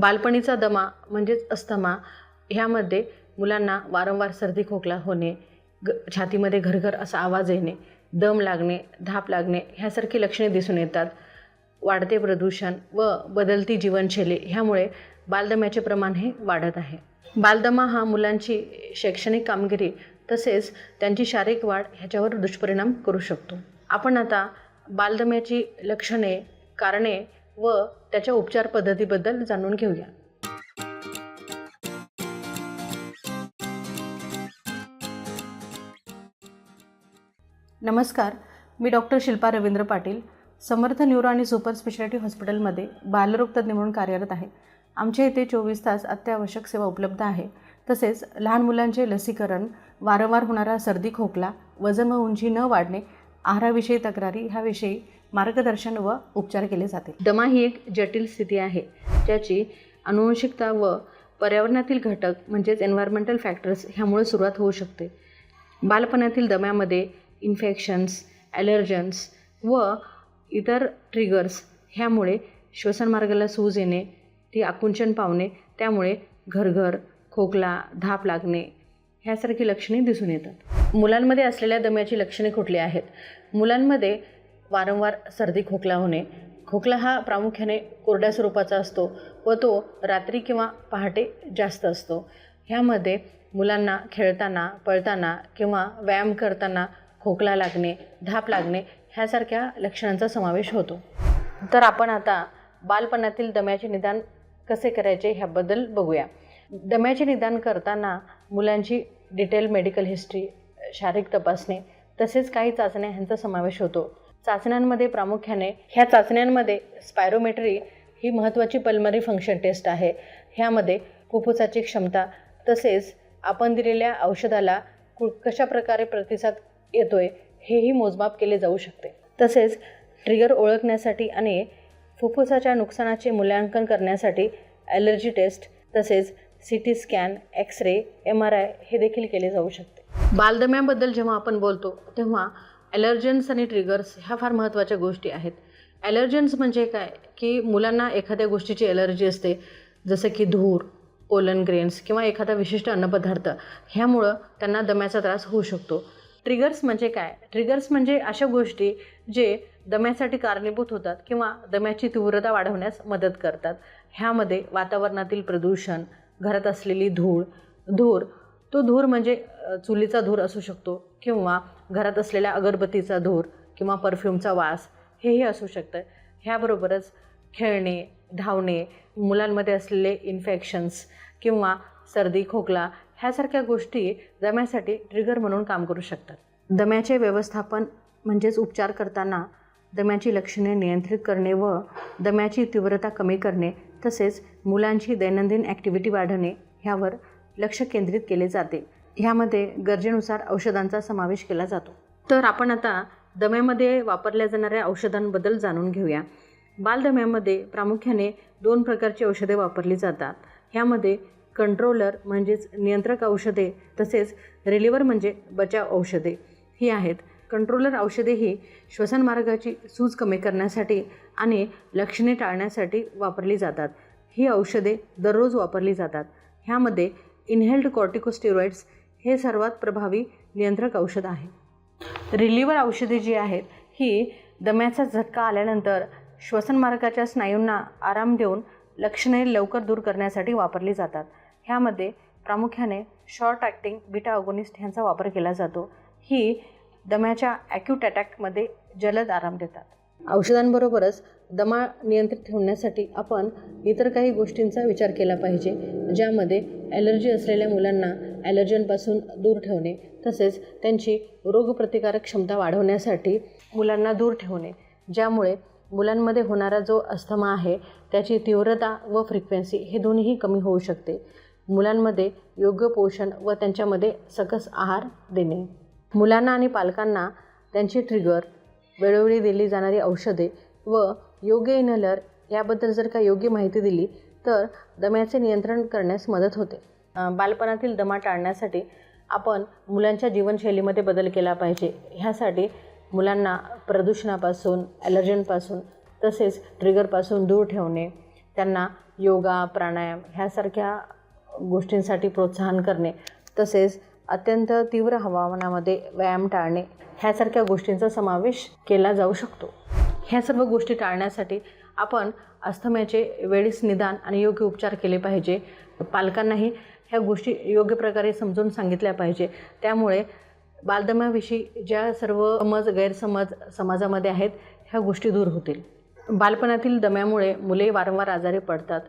बालपणीचा दमा म्हणजेच अस्थमा ह्यामध्ये मुलांना वारंवार सर्दी खोकला होणे ग छातीमध्ये घरघर असा आवाज येणे दम लागणे धाप लागणे ह्यासारखी लक्षणे दिसून येतात. वाढते प्रदूषण व बदलती जीवनशैली ह्यामुळे बालदम्याचे प्रमाण हे वाढत आहे. बालदमा हा मुलांची शैक्षणिक कामगिरी तसेच त्यांची शारीरिक वाढ ह्याच्यावर दुष्परिणाम करू शकतो. आपण आता बालदम्याची लक्षणे कारणे व त्याच्या उपचार पद्धतीबद्दल जाणून घेऊया. नमस्कार मी डॉक्टर शिल्पा रवींद्र पाटील समर्थ न्यूरो आणि सुपर स्पेशालिटी हॉस्पिटलमध्ये बालरोग तज्ज्ञ म्हणून कार्यरत आहे. आमच्या इथे चोवीस तास अत्यावश्यक सेवा उपलब्ध आहे. तसेच लहान मुलांचे लसीकरण वारंवार होणारा सर्दी खोकला वजन व उंची न वाढणे आहाराविषयी तक्रारी ह्याविषयी मार्गदर्शन व उपचार केले जाते दमा ही एक जटिल स्थिती आहे ज्याची अनुवंशिकता व पर्यावरणातील घटक म्हणजेच एन्व्हायरमेंटल फॅक्टर्स ह्यामुळे सुरुवात होऊ शकते. बालपणातील दम्यामध्ये इन्फेक्शन्स ॲलर्जन्स व इतर ट्रिगर्स ह्यामुळे श्वसनमार्गाला सूज येणे ती आकुंचन पावणे त्यामुळे घरघर खोकला धाप लागणे ह्यासारखी लक्षणे दिसून येतात. मुलांमध्ये असलेल्या दम्याची लक्षणे कुठली आहेत? मुलांमध्ये वारंवार सर्दी खोकला होणे. खोकला हा प्रामुख्याने कोरड्या स्वरूपाचा असतो व तो रात्री किंवा पहाटे जास्त असतो. ह्यामध्ये मुलांना खेळताना पळताना किंवा व्यायाम करताना खोकला लागणे धाप लागणे ह्यासारख्या लक्षणांचा समावेश होतो. तर आपण आता बालपणातील दम्याचे निदान कसे करायचे ह्याबद्दल बघूया. दम्याचे निदान करताना मुलांची डिटेल मेडिकल हिस्ट्री शारीरिक तपासणी तसेच काही चाचण्या ह्यांचा समावेश होतो. चाचण्यांमध्ये प्रामुख्याने ह्या चाचण्यांमध्ये स्पायरोमेट्री ही महत्त्वाची पल्मरी फंक्शन टेस्ट आहे. ह्यामध्ये फुफ्फुसाची क्षमता तसेच आपण दिलेल्या औषधाला कु कशा प्रकारे प्रतिसाद येतोय हेही मोजमाप केले जाऊ शकते. तसेच ट्रिगर ओळखण्यासाठी आणि फुफ्फुसाच्या नुकसानाचे मूल्यांकन करण्यासाठी ॲलर्जी टेस्ट तसेच C T scan X ray M R I हे देखील केले जाऊ शकते. बालदम्याबद्दल जेव्हा आपण बोलतो तेव्हा ॲलर्जन्स आणि ट्रिगर्स ह्या फार महत्त्वाच्या गोष्टी आहेत. ॲलर्जन्स म्हणजे काय? की मुलांना एखाद्या गोष्टीची ॲलर्जी असते जसं की धूर ओलन ग्रेन्स किंवा एखादा विशिष्ट अन्नपदार्थ ह्यामुळं त्यांना दम्याचा त्रास होऊ शकतो. ट्रिगर्स म्हणजे काय? ट्रिगर्स म्हणजे अशा गोष्टी जे दम्यासाठी कारणीभूत होतात किंवा दम्याची तीव्रता वाढवण्यास मदत करतात. ह्यामध्ये वातावरणातील प्रदूषण घरात असलेली धूळ धूर तो धूर म्हणजे चुलीचा धूर असू शकतो किंवा घरात असलेल्या अगरबत्तीचा धूर किंवा परफ्यूमचा वास हेही असू शकतं. ह्याबरोबरच खेळणे धावणे मुलांमध्ये असलेले इन्फेक्शन्स किंवा सर्दी खोकला ह्यासारख्या गोष्टी दम्यासाठी ट्रिगर म्हणून काम करू शकतात. दम्याचे व्यवस्थापन म्हणजेच उपचार करताना दम्याची लक्षणे नियंत्रित करणे व दम्याची तीव्रता कमी करणे तसेच मुलांची दैनंदिन ॲक्टिव्हिटी वाढवणे ह्यावर लक्ष केंद्रित केले जाते. ह्यामध्ये गरजेनुसार औषधांचा समावेश केला जातो. तर आपण आता दम्यामध्ये वापरल्या जाणाऱ्या औषधांबद्दल जाणून घेऊया. बालदम्यामध्ये प्रामुख्याने दोन प्रकारची औषधे वापरली जातात. ह्यामध्ये कंट्रोलर म्हणजेच नियंत्रक औषधे तसेच रिलिव्हर म्हणजे बचाव औषधे ही आहेत. कंट्रोलर औषधे ही श्वसनमार्गाची सूज कमी करण्यासाठी आणि लक्षणे टाळण्यासाठी वापरली जातात. ही औषधे दररोज वापरली जातात. ह्यामध्ये इनहेल्ड कॉर्टिकोस्टेरॉइड्स हे सर्वात प्रभावी नियंत्रक औषध आहे. रिलीवर औषधे जी आहेत ही दम्याचा झटका आल्यानंतर श्वसनमार्गाच्या स्नायूंना आराम देऊन लक्षणे लवकर दूर करण्यासाठी वापरली जातात. ह्यामध्ये प्रामुख्याने शॉर्ट ॲक्टिंग बीटा अगोनिस्ट ह्यांचा वापर केला जातो. ही दम्याच्या ॲक्यूट अटॅकमध्ये जलद आराम देतात. औषधांबरोबरच दमा नियंत्रित ठेवण्यासाठी आपण इतर काही गोष्टींचा विचार केला पाहिजे ज्यामध्ये ॲलर्जी असलेल्या मुलांना ॲलर्जनपासून दूर ठेवणे तसेच त्यांची रोगप्रतिकारक क्षमता वाढवण्यासाठी मुलांना दूर ठेवणे ज्यामुळे मुलांमध्ये होणारा जो अस्थमा आहे त्याची तीव्रता व फ्रिक्वेन्सी हे दोन्हीही कमी होऊ शकते. मुलांमध्ये योग्य पोषण व त्यांच्यामध्ये सकस आहार देणे. मुलांना आणि पालकांना त्यांची ट्रिगर वेळोवेळी दिली जाणारी औषधे व योग्य इनहलर याबद्दल जर का योग्य माहिती दिली तर दम्याचे नियंत्रण करण्यास मदत होते. बालपणातील दमा टाळण्यासाठी आपण मुलांच्या जीवनशैलीमध्ये बदल केला पाहिजे. ह्यासाठी मुलांना प्रदूषणापासून ॲलर्जनपासून तसेच ट्रिगरपासून दूर ठेवणे त्यांना योगा प्राणायाम ह्यासारख्या गोष्टींसाठी प्रोत्साहन करणे तसेच अत्यंत तीव्र हवामानामध्ये व्यायाम टाळणे ह्यासारख्या गोष्टींचा समावेश केला जाऊ शकतो. ह्या सर्व गोष्टी टाळण्यासाठी आपण अस्थम्याचे वेळीच निदान आणि योग्य उपचार केले पाहिजे. पालकांनाही ह्या गोष्टी योग्य प्रकारे समजून सांगितल्या पाहिजे. त्यामुळे बालदम्याविषयी ज्या सर्व समज गैरसमज समाजामध्ये आहेत ह्या गोष्टी दूर होतील. बालपणातील दम्यामुळे मुले वारंवार आजारी पडतात.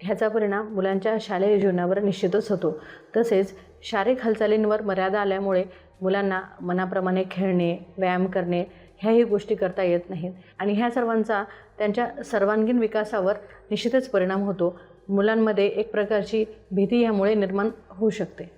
ह्याचा परिणाम मुलांच्या शालेय जीवनावर निश्चितच होतो. तसेच शारीरिक हालचालींवर मर्यादा आल्यामुळे मुलांना मनाप्रमाणे खेळणे व्यायाम करणे ह्याही गोष्टी करता येत नाहीत. आणि ह्या सर्वांचा त्यांच्या सर्वांगीण विकासावर निश्चितच परिणाम होतो. मुलांमध्ये एक प्रकारची भीती ह्यामुळे निर्माण होऊ शकते.